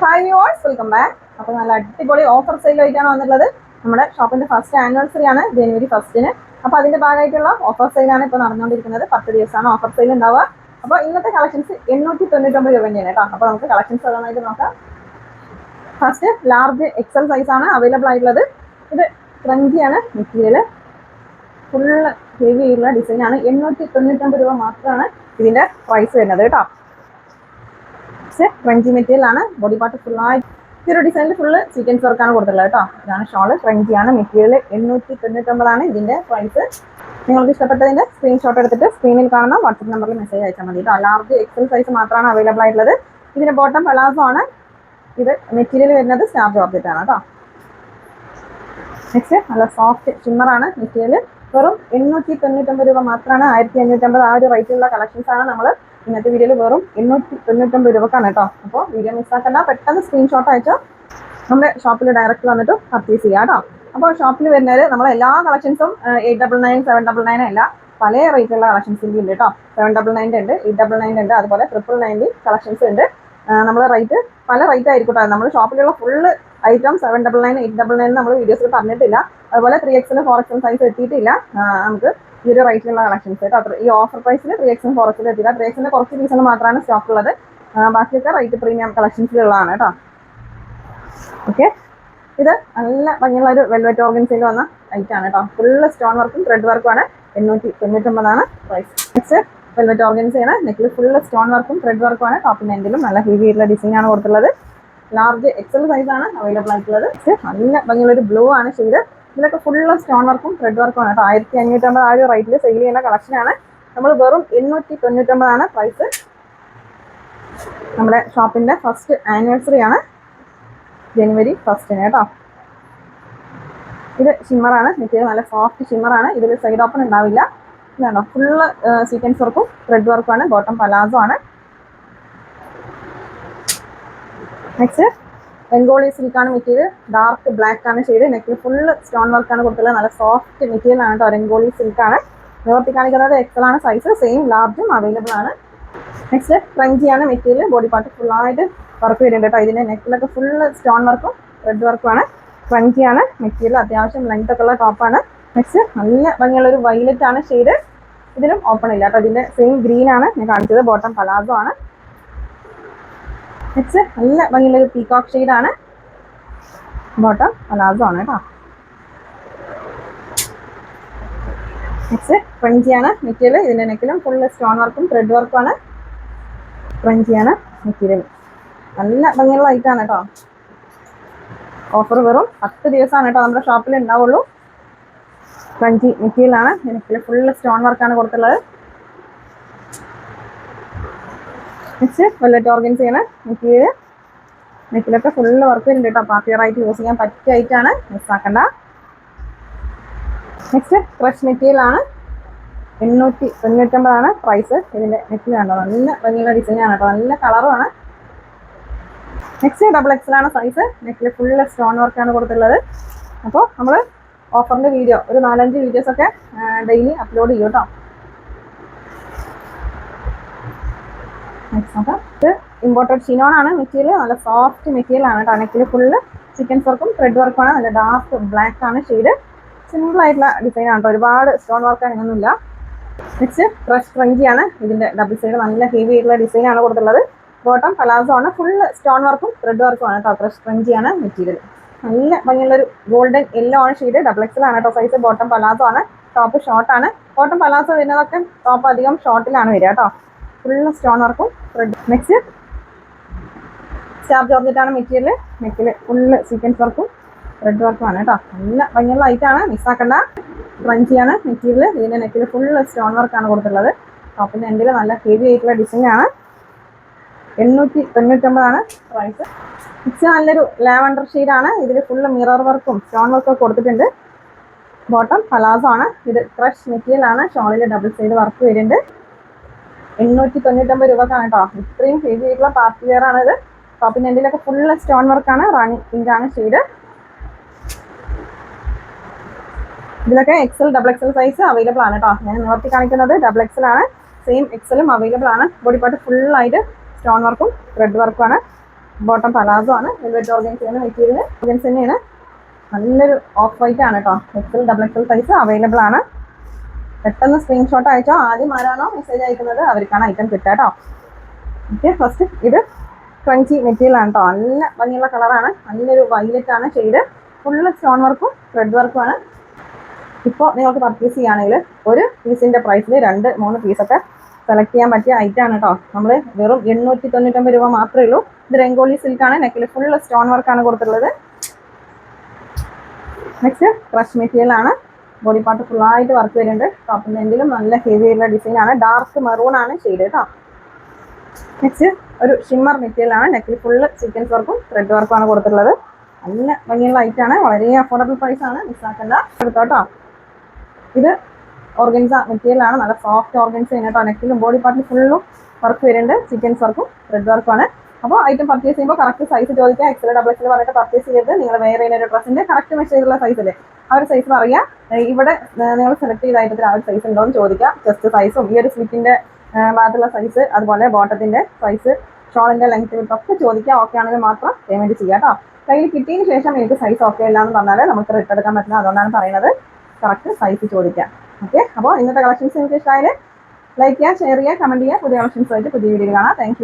Hi yours welcome back അപ്പോൾ നല്ല അടിപൊളി ഓഫർ സെയിൽ ആയിട്ടാണ് വന്നിട്ടുള്ളത്. നമ്മുടെ ഷോപ്പിന്റെ ഫസ്റ്റ് ആനിവേഴ്സറി ആണ് ജനുവരി ഫസ്റ്റിന് അപ്പോൾ അതിന്റെ ഭാഗമായിട്ടുള്ള ഓഫർ സെയിലാണ് ഇപ്പോൾ നടന്നുകൊണ്ടിരിക്കുന്നത്. പത്ത് ദിവസമാണ് ഓഫർ സെയിൽ ഉണ്ടാവുക. അപ്പോൾ ഇന്നത്തെ കളക്ഷൻസ് എണ്ണൂറ്റി തൊണ്ണൂറ്റൊമ്പത് രൂപ തന്നെയാണ് കേട്ടോ. അപ്പോൾ നമുക്ക് കളക്ഷൻസ് ഓരോന്നായിട്ട് നോക്കാം. ഫസ്റ്റ് ലാർജ് എക്സൽ സൈസ് ആണ് അവൈലബിൾ ആയിട്ടുള്ളത്. ഇത് ക്രഞ്ചിയാണ് മെറ്റീരിയൽ ഫുള്ള് ഹെവി ആയിട്ടുള്ള ഡിസൈൻ ആണ്. എണ്ണൂറ്റി തൊണ്ണൂറ്റൊമ്പത് രൂപ മാത്രമാണ് ഇതിന്റെ പ്രൈസ് വരുന്നത് കേട്ടോ. പക്ഷേ ക്രഞ്ചി മെറ്റീരിയൽ ആണ്. ബോഡി പാർട്ട് ഫുള്ളായി ഈ ഒരു ഡിസൈനിൽ ഫുള്ള് സീക്വൻസ് വർക്കാണ് കൊടുത്തിട്ടുള്ളത് കേട്ടോ. ഇതാണ് ഷോൾ ആണ്. മെറ്റീരിയൽ എണ്ണൂറ്റി തൊണ്ണൂറ്റൊമ്പതാണ് ഇതിന്റെ പ്രൈസ് നിങ്ങൾക്ക് ഇഷ്ടപ്പെട്ടതിന്റെ സ്ക്രീൻഷോട്ട് എടുത്തിട്ട് സ്ക്രീനിൽ കാണുന്ന വാട്സപ്പ് നമ്പറിൽ മെസ്സേജ് അയച്ചാൽ മതി കേട്ടോ. ലാർജ് എക്സൽ സൈസ് മാത്രമാണ് അവൈലബിൾ ആയിട്ടുള്ളത്. ഇതിന്റെ ബോട്ടം പലാസോ ആണ്. ഇത് മെറ്റീരിയൽ വരുന്നത് സ്റ്റാർ ജോർജറ്റ് ആണ് കേട്ടോ. നെക്സ്റ്റ് നല്ല സോഫ്റ്റ് ഷിമ്മറാണ് മെറ്റീരിയൽ വെറും എണ്ണൂറ്റി തൊണ്ണൂറ്റൊമ്പത് രൂപ മാത്രമാണ് ആയിരത്തി അഞ്ഞൂറ്റമ്പത് ആ ഒരു റേറ്റിലുള്ള കളക്ഷൻസ് ആണ് നമ്മൾ ഇന്നത്തെ വീഡിയോയിൽ വെറും എണ്ണൂറ്റി തൊണ്ണൂറ്റൊമ്പത് രൂപക്കാണ് കേട്ടോ. അപ്പോൾ വീഡിയോ മിസ്സാക്കണ്ട പെട്ടെന്ന് സ്ക്രീൻഷോട്ട് അയച്ചോ നമ്മുടെ ഷോപ്പിൽ ഡയറക്റ്റ് വന്നിട്ട് പർച്ചേസ് ചെയ്യാം കേട്ടോ. അപ്പോൾ ഷോപ്പിൽ വരുന്നത് നമ്മളെ എല്ലാ കളക്ഷൻസും eight double nine seven double nine അല്ല പല റേറ്റുള്ള കളക്ഷൻസിന്റെ ഉണ്ട് കേട്ടോ. സെവൻ ഡബിൾ നയന്റെ ഉണ്ട് എയ്റ്റ് ഡബിൾ നയന്റെ ഉണ്ട് അതുപോലെ ട്രിപ്പിൾ നയന്റെ കളക്ഷൻസ് ഉണ്ട്. നമ്മുടെ റേറ്റ് പല റേറ്റ് ആയിരിക്കും കേട്ടോ. നമ്മൾ ഷോപ്പിലുള്ള full item seven double nine eight double nine നമ്മൾ വീഡിയോസിൽ പറഞ്ഞിട്ടില്ല. അതുപോലെ ത്രീ എക്സിന് ഫോർ എക്സിന് സൈസ് എത്തിയിട്ടില്ല. നമുക്ക് ഈ ഒരു റേറ്റിലുള്ള കളക്ഷൻസ് കേട്ടോ ഈ ഓഫർ പ്രൈസിൽ ത്രീ എക്സിന് ഫോർ എത്തിയില്ല ത്രീ എക്സിന്റെ കുറച്ച് പീസിന് മാത്രമാണ് സ്റ്റോക്ക് ഉള്ളത്. ബാക്കിയൊക്കെ റേറ്റ് പ്രീമിയം കളക്ഷൻസിലുള്ളതാണ് കേട്ടോ. ഓക്കെ ഇത് നല്ല ഭംഗിയുള്ള ഒരു വെൽവെറ്റ് ഓർഗൻസിൽ വന്ന റൈറ്റ് ആണ് കേട്ടോ. ഫുള്ള് സ്റ്റോൺ വർക്കും ത്രെഡ് വർക്കും ആണ്. എണ്ണൂറ്റി തൊണ്ണൂറ്റൊമ്പതാണ് പ്രൈസ് നെക്സ്റ്റ് വെൽവെറ്റ് ഓർഗൻസ് ആണ്. നെക്കിൽ ഫുള്ള് സ്റ്റോൺ വർക്കും ത്രെഡ് വർക്കും ആണ്. ടോപ്പിന്റെ എൻഡിലും നല്ല ഹെവി ആയിട്ടുള്ള ഡിസൈൻ ആണ് കൊടുത്തുള്ളത് ലാർജ് എക്സൽ സൈസ് ആണ് അവൈലബിൾ ആയിട്ടുള്ളത്. നല്ല ഭംഗിയുള്ള ഒരു ബ്ലൂ ആണ്. ഷെയ്ഡ് ഇതിലൊക്കെ ഫുള്ള് സ്റ്റോൺ വർക്കും ത്രെഡ് വർക്കും ആണ് കേട്ടോ. ആയിരത്തി അഞ്ഞൂറ്റമ്പത് ആ ഒരു റേറ്റിൽ സെയിൽ ചെയ്യുന്ന കളക്ഷനാണ് നമ്മൾ വെറും എണ്ണൂറ്റി തൊണ്ണൂറ്റൊമ്പതാണ് പ്രൈസ് നമ്മുടെ ഷോപ്പിന്റെ ഫസ്റ്റ് ആനിവേഴ്സറി ആണ്. ജനുവരി ഫസ്റ്റിന് കേട്ടോ. ഇത് ഷിമ്മറാണ് മെറ്റീരിയൽ നല്ല സോഫ്റ്റ് ഷിമ്മറാണ് ഇതിൽ സൈഡ് ഓപ്പൺ ഉണ്ടാവില്ല. ഇതാണോ ഫുള്ള് സീക്വൻസ് വർക്കും ത്രെഡ് വർക്കും ആണ്. ബോട്ടം പലാസോ ആണ്. നെക്സ്റ്റ് ബംഗോളി സിൽക്കാണ് മെറ്റീരിയൽ. ഡാർക്ക് ബ്ലാക്ക് ആണ് ഷെയ്ഡ് നെക്കിൽ ഫുള്ള് സ്റ്റോൺ വർക്കാണ് കൊടുത്തുള്ളത് നല്ല സോഫ്റ്റ് മെറ്റീരിയൽ ആണ് കേട്ടോ ബംഗോളി സിൽക്കാണ് നിവർത്തി കാണിക്കുന്നത് എക്സൽ ആണ് സൈസ് സെയിം ലാർജും അവൈലബിൾ ആണ് നെക്സ്റ്റ് ക്രഞ്ചിയാണ് മെറ്റീരിയൽ. ബോഡി പാർട്ട് ഫുള്ളായിട്ട് വർക്ക് വരുന്നുണ്ട് കേട്ടോ ഇതിന്റെ നെക്കിലൊക്കെ ഫുള്ള് സ്റ്റോൺ വർക്കും റെഡ് വർക്കും വർക്കുമാണ് ക്രഞ്ചിയാണ് മെറ്റീരിയൽ. അത്യാവശ്യം ലെങ്ത് ഒക്കെ ഉള്ള ടോപ്പാണ് നെക്സ്റ്റ് നല്ല ഭംഗിയുള്ള ഒരു വൈലറ്റ് ആണ് ഷെയ്ഡ് ഇതിലും ഓപ്പൺ ഇല്ല കേട്ടോ ഇതിന്റെ സെയിം ഗ്രീൻ ആണ് ഞാൻ കാണിച്ചത്. ബോട്ടം പലാസോ ആണ് നെക്സ്റ്റ് നല്ല ഭംഗിയുള്ള ഒരു പീകോക്ക് ഷെയ്ഡ് ആണ്. ബോട്ടം പലാസോ ആണ് കേട്ടോ നെക്സ്റ്റ് ഫ്രഞ്ചിയാണ് മെറ്റീരിയൽ ഇതിന്റെ നെക്കിലും ഫുള്ള് സ്റ്റോൺ വർക്കും ത്രെഡ് വർക്കും ആണ്. ക്രഞ്ചിയാണ് മെറ്റീരിയൽ നല്ല ഭംഗിയുള്ള ഐറ്റാണ് കേട്ടോ ഓഫർ വെറും പത്ത് ദിവസമാണ് കേട്ടോ നമ്മുടെ ഷോപ്പിൽ ഉണ്ടാവുള്ളൂ ഫ്രഞ്ചി മെറ്റീരിയൽ ആണ്. നെക്കിൽ ഫുള്ള് സ്റ്റോൺ വർക്കാണ് കൊടുത്തുള്ളത്. നെക്സ്റ്റ് വെല്ലറ്റ് ഓർഗൻസ് ചെയ്യണ. മെറ്റീരിയൽ നെക്കിലൊക്കെ ഫുള്ള് വർക്ക് വരുന്നുണ്ട് കേട്ടോ. പാർട്ടി ആയിട്ട് യൂസ് ചെയ്യാൻ പറ്റിയ ഐറ്റാണ് മിസ്സാക്കണ്ട നെക്സ്റ്റ് ഫ്രഷ് മെറ്റീരിയലാണ് എണ്ണൂറ്റി തൊണ്ണൂറ്റമ്പതാണ് പ്രൈസ് ഇതിന്റെ നെക്കിൽ കണ്ടോ? നല്ല ഭംഗിയുള്ള ഡിസൈൻ ആണ് കേട്ടോ. നല്ല കളറുമാണ് നെക്സ്റ്റ് ഡബിൾ എക്സൽ ആണ് സൈസ് നെക്കിൽ ഫുള്ള് സ്റ്റോൺ വർക്കാണ് കൊടുത്തുള്ളത് അപ്പോൾ നമ്മൾ ഓഫറിന്റെ വീഡിയോ ഒരു നാലഞ്ച് വീഡിയോസ് ഒക്കെ ഡെയിലി അപ്ലോഡ് ചെയ്യും കേട്ടോ. ഇമ്പോർട്ടഡ് ഷിനോൺ ആണ്. മെറ്റീരിയൽ നല്ല സോഫ്റ്റ് മെറ്റീരിയൽ ആണ് കേട്ടോ. ഫുള്ള് ചിക്കൻ വർക്കും ത്രെഡ് വർക്കുമാണ് നല്ല ഡാർക്ക് ബ്ലാക്ക് ആണ് ഷെയ്ഡ് സിമ്പിൾ ആയിട്ടുള്ള ഡിസൈൻ ആണ് കേട്ടോ. ഒരുപാട് സ്റ്റോൺ വർക്ക് അങ്ങനെയൊന്നുമില്ല നെക്സ്റ്റ് ഫ്രഷ് ഫ്രഞ്ചി ആണ്. ഇതിന്റെ ഡബിൾ സൈഡ് നല്ല ഹെവി ആയിട്ടുള്ള ഡിസൈൻ ആണ് കൊടുത്തുള്ളത് ബോട്ടം പലാസോ ആണ്. ഫുള്ള് സ്റ്റോൺ വർക്കും ത്രെഡ് വർക്കും ആണ് കേട്ടോ. ഫ്രഷ് ഫ്രഞ്ചി ആണ് മെറ്റീരിയൽ നല്ല ഭംഗിയുള്ളൊരു ഗോൾഡൻ യെല്ലോ ആണ് ഷെയ്ഡ് ഡബിൾ എക്സൽ ആണ് കേട്ടോ സൈസ് ബോട്ടം പലാസോ ആണ്. ടോപ്പ് ഷോർട്ട് ആണ്. ബോട്ടം പലാസോ വരുന്നതൊക്കെ ടോപ്പ് അധികം ഷോർട്ടിലാണ് വരിക കേട്ടോ. ഫുള്ള് സ്റ്റോൺ വർക്കും റെഡ് നെക്സ്റ്റ് സ്റ്റാർ ജോർജറ്റാണ് ആണ് മെറ്റീരിയൽ നെക്കിൽ ഫുള്ള് സീക്വൻസ് വർക്കും റെഡ് വർക്കുമാണ് കേട്ടോ നല്ല ഭംഗിയുള്ള ലൈറ്റാണ് മിസ്സാക്കണ്ട ക്രഞ്ചിയാണ് മെറ്റീരിയൽ ഇതിന്റെ നെക്കിൽ ഫുള്ള് സ്റ്റോൺ വർക്കാണ് കൊടുത്തിട്ടുള്ളത്. ടോപ്പിന്റെ എൻഡിൽ നല്ല ഹെവി ആയിട്ടുള്ള ഡിസൈൻ ആണ്. എണ്ണൂറ്റി തൊണ്ണൂറ്റൊമ്പതാണ് പ്രൈസ് മിക്സ് നല്ലൊരു ലാവണ്ടർ ഷെയ്ഡാണ് ഇതിൽ ഫുള്ള് മിറർ വർക്കും സ്റ്റോൺ വർക്കും കൊടുത്തിട്ടുണ്ട്. ബോട്ടം പലാസോ ആണ്. ഇത് ക്രഷ് മെറ്റീരിയൽ ആണ്. ഷോളിൽ ഡബിൾ സൈഡ് വർക്ക് വരുന്നുണ്ട്. എണ്ണൂറ്റി തൊണ്ണൂറ്റൊമ്പത് രൂപക്കാണ് കേട്ടോ ഇത്രയും ഹെവി ചെയ്തിട്ടുള്ള പാർട്ടി വെയർ ആണിത്. ടോപ്പിന്റെ എൻഡിലൊക്കെ ഫുള്ള് സ്റ്റോൺ വർക്കാണ് റാണി പിങ്കാണ് ഷെയ്ഡ് ഇതിലൊക്കെ XL double XL size available ആണ് കേട്ടോ ഞാൻ നിവർത്തി കാണിക്കുന്നത് ഡബിൾ എക്സൽ ആണ്. സെയിം എക്സലും അവൈലബിൾ ആണ്. ബോഡി പാർട്ട് ഫുള്ളായിട്ട് സ്റ്റോൺ വർക്കും ത്രെഡ് വർക്കും ആണ്. ബോട്ടം പലാസോ ആണ്. വെൽവെറ്റ് ഓർഗൻസ് ചെയ്യുന്ന മെറ്റീരിയൽ ഓർഗൻസ് തന്നെയാണ്. നല്ലൊരു ഓഫ് വൈറ്റ് ആണ് കേട്ടോ XL double XL size available ആണ്. പെട്ടെന്ന് സ്ക്രീൻഷോട്ട് അയച്ചോ. ആദ്യം ആരാണോ മെസ്സേജ് അയക്കുന്നത് അവർക്കാണ് ഐറ്റം കിട്ടുക കേട്ടോ ഓക്കെ ഫസ്റ്റ് ഇത് ക്രഞ്ചി മെറ്റീരിയൽ ആണ് കേട്ടോ നല്ല ഭംഗിയുള്ള കളറാണ് നല്ലൊരു ആണ് ഷെയ്ഡ് ഫുള്ള് സ്റ്റോൺ വർക്കും ത്രെഡ് വർക്കും ആണ്. ഇപ്പോൾ നിങ്ങൾക്ക് പർച്ചേസ് ചെയ്യുകയാണെങ്കിൽ ഒരു പീസിന്റെ പ്രൈസിൽ രണ്ട് മൂന്ന് പീസൊക്കെ സെലക്ട് ചെയ്യാൻ പറ്റിയ ഐറ്റം ആണ് കേട്ടോ നമ്മൾ വെറും എണ്ണൂറ്റി തൊണ്ണൂറ്റൊമ്പത് രൂപ മാത്രമേ ഉള്ളൂ. ഇത് രംഗോളി സിൽക്കാണ് നെക്കിൽ ഫുള്ള് സ്റ്റോൺ വർക്കാണ് കൊടുത്തിട്ടുള്ളത്. നെക്സ്റ്റ് ക്രഷ് മെറ്റീരിയൽ ആണ്. ബോഡി പാർട്ട് ഫുള്ളായിട്ട് വർക്ക് വരുന്നുണ്ട്. ടോപ്പിനെങ്കിലും നല്ല ഹെവി ആയിട്ടുള്ള ഡിസൈൻ ആണ്. ഡാർക്ക് മെറൂൺ ആണ് ഷെയ്ഡ് കേട്ടോ നെക്സ്റ്റ് ഒരു ഷിമ്മർ മെറ്റീരിയൽ ആണ്. നെക്കിൽ ഫുള്ള് സീക്വൻസ് വർക്കും ത്രെഡ് വർക്കും ആണ് കൊടുത്തിട്ടുള്ളത്. നല്ല ഭംഗിയുള്ള ഐറ്റം ആണ്. വളരെ അഫോർഡബിൾ പ്രൈസ് ആണ്. മിസ്സാക്കണ്ട എടുത്തോട്ടോ. ഇത് ഓർഗൻസ മെറ്റീരിയൽ ആണ്. നല്ല സോഫ്റ്റ് ഓർഗൻസ കേട്ടോ. നെക്കിലും ബോഡി പാർട്ടിൽ ഫുള്ളും വർക്ക് വരുന്നുണ്ട്. സീക്വൻസ് വർക്കും ത്രെഡ് വർക്കും ആണ്. അപ്പോൾ ഐറ്റം പർച്ചേസ് ചെയ്യുമ്പോൾ കറക്റ്റ് സൈസ് ചോദിക്കുക എക്സൽ ഡബിൾ എക്സൽ പറഞ്ഞിട്ട് പർച്ചേസ് ചെയ്ത് നിങ്ങൾ വേറെ ഏതൊരു ഡ്രസ്സിന്റെ കറക്റ്റ് മെഷീനുള്ള സൈസില്ലേ ആ ഒരു സൈസ് പറയുക ഇവിടെ നിങ്ങൾ സെലക്ട് ചെയ്ത ഐറ്റത്തിൽ ആ ഒരു സൈസ് ഉണ്ടോ എന്ന് ചോദിക്കുക ജസ്റ്റ് സൈസും ഈ ഒരു സ്ലിറ്റിന്റെ ഭാഗത്തുള്ള സൈസ് അതുപോലെ ബോട്ടത്തിന്റെ സൈസ് ഷോളിന്റെ ലെങ്ത് ഒക്കെ ചോദിക്കുക ഓക്കെ ആണെങ്കിൽ മാത്രം പേയ്മെന്റ് ചെയ്യാം കേട്ടോ കയ്യിൽ കിട്ടിയതിന് ശേഷം എനിക്ക് സൈസ് ഓക്കെ അല്ല എന്ന് പറഞ്ഞാൽ നമുക്ക് റിട്ടേൺ എടുക്കാൻ പറ്റില്ല. അതുകൊണ്ടാണ് പറയുന്നത്. കറക്റ്റ് സൈസ് ചോദിക്കാം. ഓക്കെ അപ്പോൾ ഇന്നത്തെ കളക്ഷൻസ് നിങ്ങൾക്ക് ഇഷ്ടമായാലും ലൈക്ക് ചെയ്യുക ഷെയർ ചെയ്യുക കമന്റ് ചെയ്യുക പുതിയ കളക്ഷൻസ് ആയിട്ട് പുതിയ വീഡിയോ കാണാം. താങ്ക്